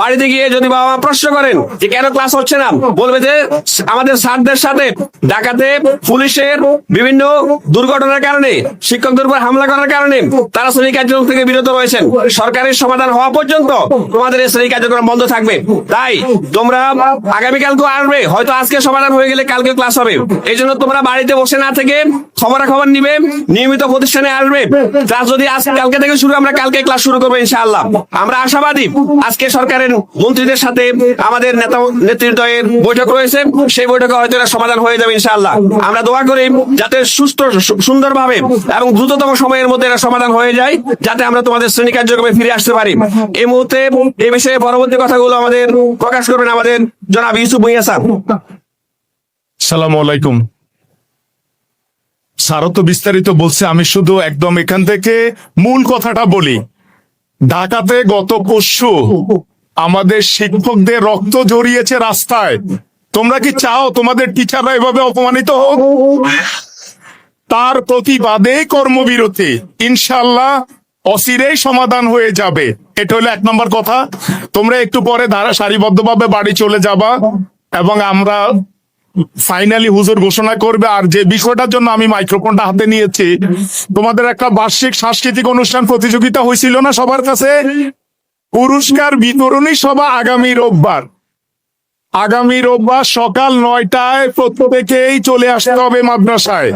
বাড়িতে গিয়ে যদি বাবা মা প্রশ্ন করেন যে কেন ক্লাস হচ্ছে না, বলবে যে আমাদের স্যারদের সাথে ডাকাতে, পুলিশের বিভিন্ন দুর্ঘটনার কারণে, শিক্ষকদের উপর হামলা করার কারণে তারা শ্রেণি কার্যক্রম থেকে বিরত রয়েছেন। সরকারের সমাধান হওয়া পর্যন্ত তোমাদের এই শ্রেণি কার্যক্রম বন্ধ থাকবে। তাই তোমরা আগামীকালকে আসবে, হয়তো আজকে সমাধান হয়ে গেলে কালকে ক্লাস হবে। এই জন্য তোমরা বাড়িতে বসে না থেকে খবরাখবর নিবে, নিয়মিত প্রতিষ্ঠানে আসবে। ক্লাস যদি আজকে কালকে থেকে শুরু, আমরা কালকে ক্লাস শুরু করব ইনশাআল্লাহ। আমরা আশাবাদী, আজকে সরকারের মন্ত্রীদের সাথে আমাদের নেতা নেতৃত্বের বৈঠক রয়েছে। সেই বৈঠকে হয়তো এরা সমাধান হয়ে যাবে ইনশাআল্লাহ। আমরা দোয়া করি যাতে সুস্থ, সুন্দরভাবে এবং দ্রুততম সময়ের মধ্যে এরা সমাধান হয়ে যায়, যাতে আমরা তোমাদের শ্রেণি কার্যক্রমে ফিরে আসতে পারি। এই মুহূর্তে এই বিষয়ে পরবর্তী কথাগুলো আমাদের প্রকাশ করবেন আমাদের জনাব ইউসুফ ভুইয়া স্যার। সালাম আলাইকুম। স্যারও তো বিস্তারিত বলছে, আমি শুধু একদম এখান থেকে মূল কথাটা বলি। ঢাকাতে গত পরশু আমাদের শিক্ষকদের রক্ত জড়িয়েছে রাস্তায়। তোমরা কি চাও তোমাদের টিচাররা এভাবে অপমানিত হোক? তার প্রতিবাদে কর্মবিরতি। ইনশাল্লাহ অচিরেই সমাধান হয়ে যাবে। এটা হলো এক নম্বর কথা। তোমরা একটু পরে ধারা সারিবদ্ধভাবে বাড়ি চলে যাবা এবং আমরা ফাইনালি হুজুর ঘোষণা করবে। আর যে বিষয়টার জন্য আমি মাইক্রোফোনটা হাতে নিয়েছি, তোমাদের একটা বার্ষিক সাংস্কৃতিক অনুষ্ঠান প্রতিযোগিতা হয়েছিল না সবার কাছে? পুরস্কার বিতরণী সভা আগামী রোববার। আগামী রোববার সকাল নয়টায় প্রত্যেকেই চলে আসতে হবে মাদ্রাসায়।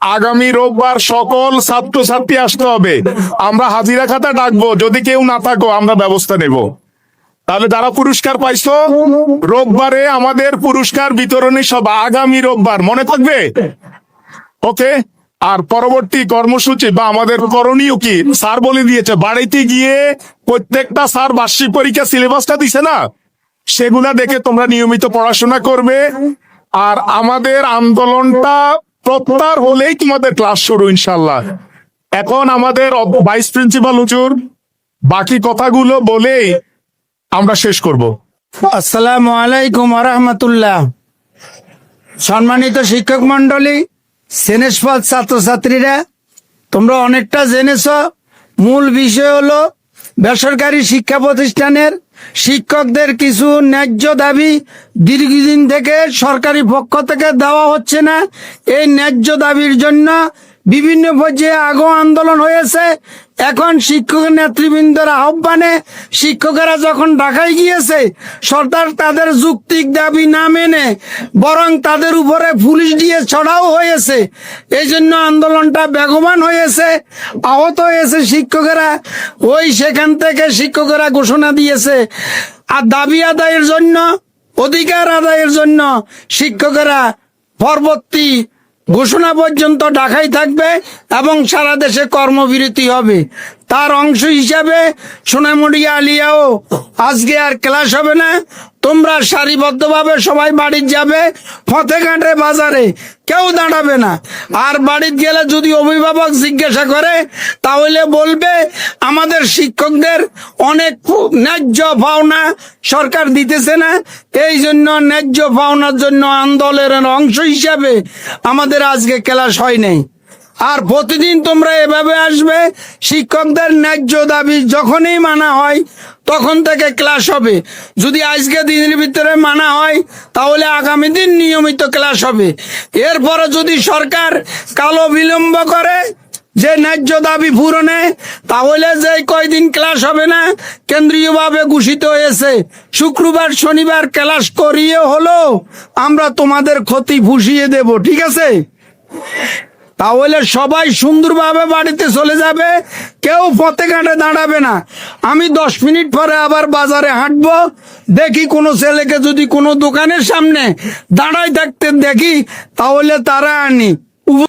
আগামী রোববার সকল ছাত্রছাত্রী আসতে হবে। আমরা হাজিরা খাতা ডাকবো, যদি কেউ না থাকো, আমরা ব্যবস্থা নেব। তাহলে যারা পুরস্কার পাইছো, রোববারে আমাদের পুরস্কার বিতরণী সভা আগামী রোববার। মনে থাকবে? ওকে? আর পরবর্তী কর্মসূচি বা আমাদের করণীয় কি? স্যার বলে দিয়েছে, বাড়িতে গিয়ে প্রত্যেকটা স্যার বার্ষিক পরীক্ষা সিলেবাসটা দিছে না? সেগুলা দেখে তোমরা নিয়মিত পড়াশোনা করবে। আর আমাদের আন্দোলনটা প্রত্যার হলেই তোমাদের ক্লাস শুরু ইনশাল্লাহ এখন আমাদের ভাইস প্রিন্সিপাল হুজুর, বাকি কথাগুলো বলেই আমরা শেষ করব। আসসালামু আলাইকুম রহমতুল্লাহ। সম্মানিত শিক্ষক মন্ডলী সেনেসফল ছাত্রছাত্রীরা, তোমরা অনেকটা জেনেছ, মূল বিষয় হলো বেসরকারি শিক্ষা প্রতিষ্ঠানের শিক্ষকদের কিছু ন্যায্য দাবি দীর্ঘদিন থেকে সরকারি পক্ষ থেকে দেওয়া হচ্ছে না। এই ন্যায্য দাবির জন্য বিভিন্ন পর্যায়ে আগো আন্দোলন হয়েছে। এখন শিক্ষক নেতৃবৃন্দর আহ্বানে, শিক্ষকেরা যখন ঢাকায় গিয়েছে, সরকার তাদের যুক্তিক দাবি না মেনে বরং তাদের উপরে পুলিশ দিয়ে ছড়াও হয়েছে। এই জন্য আন্দোলনটা বেগবান হয়েছে, আহত হয়েছে শিক্ষকেরা। ওই সেখান থেকে শিক্ষকেরা ঘোষণা দিয়েছে, আর দাবি আদায়ের জন্য, অধিকার আদায়ের জন্য শিক্ষকেরা পরবর্তী ঘোষণা পর্যন্ত ঢাকায় থাকবে এবং সারা দেশে কর্মবিরতি হবে। তার অংশ হিসাবে সোনামুড়ি আলিয়াও আজকে আর ক্লাস হবে না। তোমরা সারিবদ্ধভাবে সবাই বাড়ির যাবে ফতেঘাটে বাজারে। কেউ দাঁড়াবে না। আর বাড়ির গেলে যদি অভিভাবক জিজ্ঞাসা করে, তাহলে বলবে, আমাদের শিক্ষকদের অনেক ন্যায্য পাওনা সরকার দিতেছে না। এই জন্য ন্যায্য পাওনার জন্য আন্দোলনের অংশ হিসাবে আমাদের আজকে ক্লাস হয় নাই। আর প্রতিদিন তোমরা এভাবে আসবে, শিক্ষকদের ন্যায্য দাবি যখনই মানা হয়, তখন থেকে ক্লাস হবে। যদি আজকে দিনের ভিতরে মানা হয়, তাহলে আগামী দিন নিয়মিত ক্লাস হবে। এরপরে যদি সরকার কালো বিলম্ব করে, যে ন্যায্য দাবি পূরণে, তাহলে যে কয়দিন ক্লাস হবে না, কেন্দ্রীয়ভাবে ঘোষিত হয়েছে। শুক্রবার, শনিবার ক্লাস করিয়ে হলো আমরা তোমাদের ক্ষতি ফুসিয়ে দেব, ঠিক আছে? তাহলে সবাই সুন্দরভাবে বাড়িতে চলে যাবে, কেউ পথে ঘাটে দাঁড়াবে না। আমি দশ মিনিট পরে আবার বাজারে হাঁটবো, দেখি কোনো ছেলেকে যদি কোনো দোকানের সামনে দাঁড়াই থাকতে দেখি, তাহলে তারা আনি।